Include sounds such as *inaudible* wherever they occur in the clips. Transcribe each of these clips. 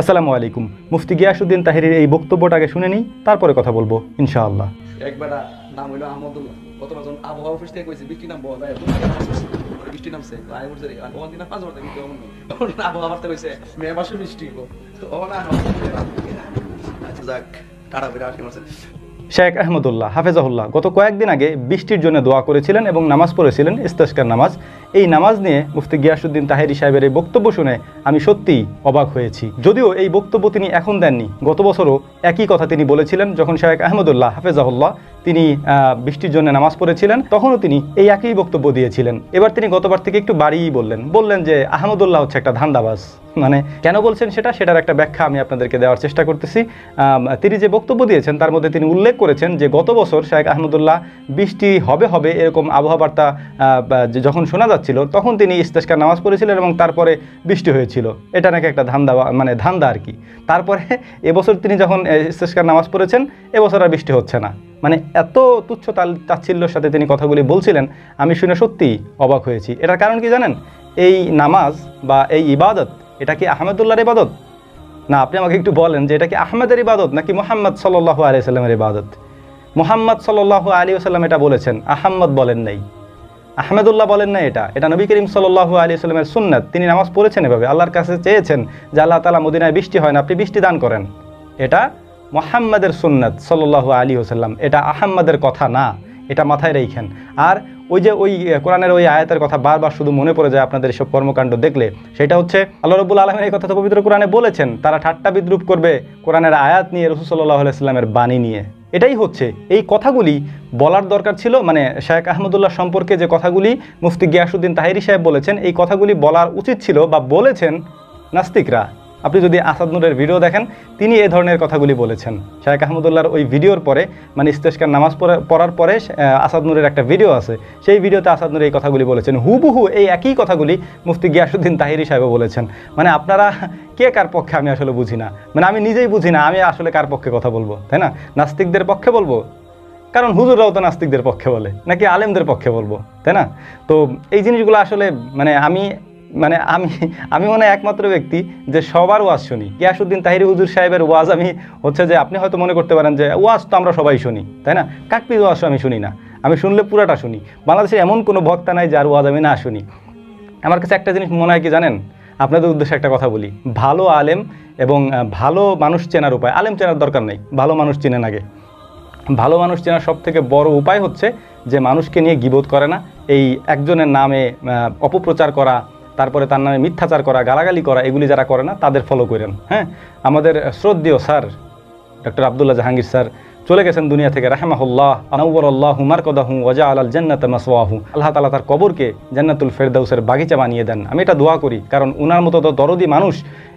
আসসালামু আলাইকুম। মুফতি গিয়াসুদ্দিন তাহিরের এই বক্তব্যটাকে শুনে নিই, তারপরে কথা বলব, ইনশাআল্লাহ। একবার নাম হইল আহমদুল্লাহ। আবহাওয়া অফিস থেকে কইছে, বৃষ্টি নাম বলা বৃষ্টি কইছে ও না আচ্ছা টাটা শেখ আহমদুল্লাহ, হাফেজাহুল্লাহ, গত কয়েকদিন আগে বৃষ্টির জন্য দোয়া করেছিলেন এবং নামাজ পড়েছিলেন ইস্তেস্কার নামাজ। এই নামাজ নিয়ে মুফতি গিয়াসুদ্দিন তাহেরি সাহেবের এই বক্তব্য শুনে আমি সত্যিই অবাক হয়েছি। যদিও এই বক্তব্য তিনি এখন দেননি, গত বছরও একই কথা তিনি বলেছিলেন, যখন শেখ আহমদুল্লাহ, হাফেজাহুল্লাহ, তিনি বৃষ্টির জন্য নামাজ পড়েছিলেন, তখনও তিনি এই একই বক্তব্য দিয়েছিলেন। এবার তিনি গতবার থেকে একটু বাড়িয়েই বললেন বললেন যে আহমদুল্লাহ হচ্ছে একটা ধান্দাবাজ। মানে কেন বলছেন সেটা, সেটার একটা ব্যাখ্যা আমি আপনাদেরকে দেওয়ার চেষ্টা করতেছি। তিনি যে বক্তব্য দিয়েছেন, তার মধ্যে তিনি উল্লেখ করেছেন যে গত বছর শেখ আহমদুল্লাহ বৃষ্টি হবে হবে এরকম আবহাওয়া বার্তা যখন শোনা যাচ্ছিল, তখন তিনি ইস্তেস্কার নামাজ পড়েছিলেন এবং তারপরে বৃষ্টি হয়েছিল। এটা নাকি একটা ধান্দা মানে ধান্দা আর কি। তারপরে *laughs* এবছর তিনি যখন ইস্তেস্কার নামাজ পড়েছেন, এবছর আর বৃষ্টি হচ্ছে না। মানে এত তুচ্ছ তাল, তাচ্ছিল্যর সাথে তিনি কথাগুলি বলছিলেন, আমি শুনে সত্যিই অবাক হয়েছি। এটার কারণ কি জানেন? এই নামাজ বা এই ইবাদত এটা কি আহমেদুল্লাহর ইবাদত? না, আপনি আমাকে একটু বলেন যে এটা কি আহমেদের ইবাদত নাকি মোহাম্মদ সাল্লাহ আলি সাল্লামের ইবাদত? মোহাম্মদ সাল্লাহ আলী সাল্লাম এটা বলেছেন আহম্মদ বলেন নাই। আহমেদুল্লাহ বলেন না এটা। এটা নবী করিম সাল্লাহ আলী সাল্লামের সুন্নাত। তিনি নামাজ পড়েছেন এভাবে। আল্লাহর কাছে চেয়েছেন যে আল্লাহ তালা মদিনায় বৃষ্টি হয় না, আপনি বৃষ্টি দান করেন। এটা মোহাম্মদের সুন্নাত সাল্লাহ আলী ওসাল্লাম এটা আহম্মদের কথা না। এটা মাথায় রেখেন। আর ওই যে ওই কোরআনের ওই আয়াতের কথা বারবার শুধু মনে পড়ে যায় আপনাদের এসব কর্মকাণ্ড দেখলে, সেটা হচ্ছে আল্লাহ রবুল আলমের এই কথা তো পবিত্র কোরআনে বলেছেন, তারা ঠাট্টা বিদ্রুপ করবে কোরআনের আয়াত নিয়ে রসুল্লাহ আলাইস্লামের বাণী নিয়ে। এটাই হচ্ছে, এই কথাগুলি বলার দরকার ছিল মানে শেখ আহমদুল্লাহ সম্পর্কে যে কথাগুলি মুফতি গিয়াসুদ্দিন তাহেরি সাহেব বলেছেন, এই কথাগুলি বলার উচিত ছিল বা বলেছেন নাস্তিকরা। আপনি যদি আসাদ নূরের ভিডিও দেখেন, তিনি এই ধরনের কথাগুলি বলেছেন। শাহেখ আহমদুল্লাহর ওই ভিডিওর পরে মানে ইস্তেস্কার নামাজ পড়া- পড়ার পরে আসাদ নূরের একটা ভিডিও আছে। সেই ভিডিওতে আসাদ নূর এই কথাগুলি বলেছেন। হুবহু এই একই কথাগুলি মুফতি গিয়াসুদ্দিন তাহিরি সাহেবও বলেছেন। মানে আপনারা, কে কার পক্ষে আমি আসলে বুঝি না? মানে আমি নিজেই বুঝি না, আমি আসলে কার পক্ষে কথা বলব, তাই না? নাস্তিকদের পক্ষে বলব? কারণ হুজুররাও তো নাস্তিকদের পক্ষে বলে, নাকি আলেমদের পক্ষে বলব, তাই না? তো এই জিনিসগুলো আসলে মানে আমি মানে আমি আমি মনে হয় একমাত্র ব্যক্তি যে সবার ওয়াজ শুনি। গিয়াসুদ্দিন তাহিরি হুজুর সাহেবের ওয়াজ আমি হচ্ছে যে আপনি হয়তো মনে করতে পারেন যে ওয়াজ তো আমরা সবাই শুনি, তাই না? কাকপির ওয়াজ আমি শুনি না। আমি শুনলে পুরাটা শুনি। বাংলাদেশে এমন কোনো বক্তা নাই যার ওয়াজ আমি না শুনি। আমার কাছে একটা জিনিস মনে হয় কি জানেন? আপনাদের উদ্দেশ্যে একটা কথা বলি। ভালো আলেম এবং ভালো মানুষ চেনার উপায়। আলেম চেনার দরকার নেই। ভালো মানুষ চেনেন আগে। ভালো মানুষ চেনার সব থেকে বড় উপায় হচ্ছে যে মানুষকে নিয়ে গিবোধ করে না। এই একজনের নামে অপপ্রচার করা তারপরে তার নামে মিথ্যাচার করা, গালাগালি করা, এগুলি যারা করে না, তাদের ফলো করেন হ্যাঁ? আমাদের শ্রদ্ধেয় sir doctor Abdullah Jahangir sir, চলে গেছেন দুনিয়া থেকে, রাহেমাহুল্লাহ আনাউল্লাহ হুমার কদাহু ওয়াজা আলাল জান্নাত মাসওয়াহু। আল্লাহ তালা তার কবরকে জান্নাতুল ফেরদাউসের বাগিচা বানিয়ে দেন। আমি এটা দোয়া করি, কারণ উনার মতো তো দরদি মানুষ।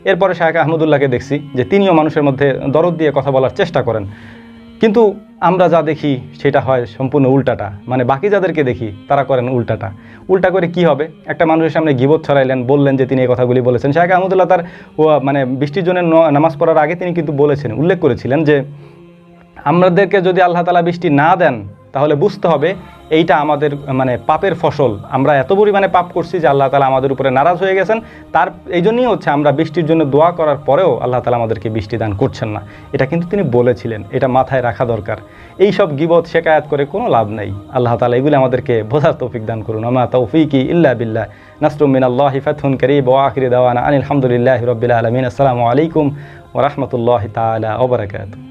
এরপরে শাহেখ আহমদুল্লাহকে দেখছি যে তিনিও মানুষের মধ্যে দরদ দিয়ে কথা বলার চেষ্টা করেন। কিন্তু আমরা যা দেখি, সেটা হয় সম্পূর্ণ উল্টাটা। মানে বাকি যাদেরকে দেখি, তারা করেন উল্টাটা। উল্টা করে কি হবে? একটা মানুষের সামনে গিবত ছড়াইলেন, বললেন যে তিনি এই কথাগুলি বলেছেন। শাহেখ আহমদুল্লাহ তার মানে বৃষ্টির জন্য নামাজ পড়ার আগে তিনি কিন্তু বলেছেন, উল্লেখ করেছিলেন যে, আমাদেরকে যদি আল্লাহ তালা বৃষ্টি না দেন তাহলে বুঝতে হবে এইটা আমাদের মানে পাপের ফসল। আমরা এত পরিমাণে পাপ করছি যে আল্লাহ তালা আমাদের উপরে নারাজ হয়ে গেছেন। তার, এই জন্যই হচ্ছে আমরা বৃষ্টির জন্য দোয়া করার পরেও আল্লাহ তালা আমাদেরকে বৃষ্টি দান করছেন না। এটা কিন্তু তিনি বলেছিলেন, এটা মাথায় রাখা দরকার। এই সব গিবত শেখায়াত করে কোনো লাভ নেই। আল্লাহ তালা এগুলি আমাদেরকে বোঝার তৌফিক দান করুন। আমা তৌফিকি ইল্লা বিল্লাহ। নাসরুমিন আল্লাহ ফাতহুন করিব ও আখিরি দাওয়ানা আনিল হামদুলিল্লাহ রবিল আলমিন। আসসালামু আলাইকুম ওরহমতুল্লাহ তালা ওবরাকাত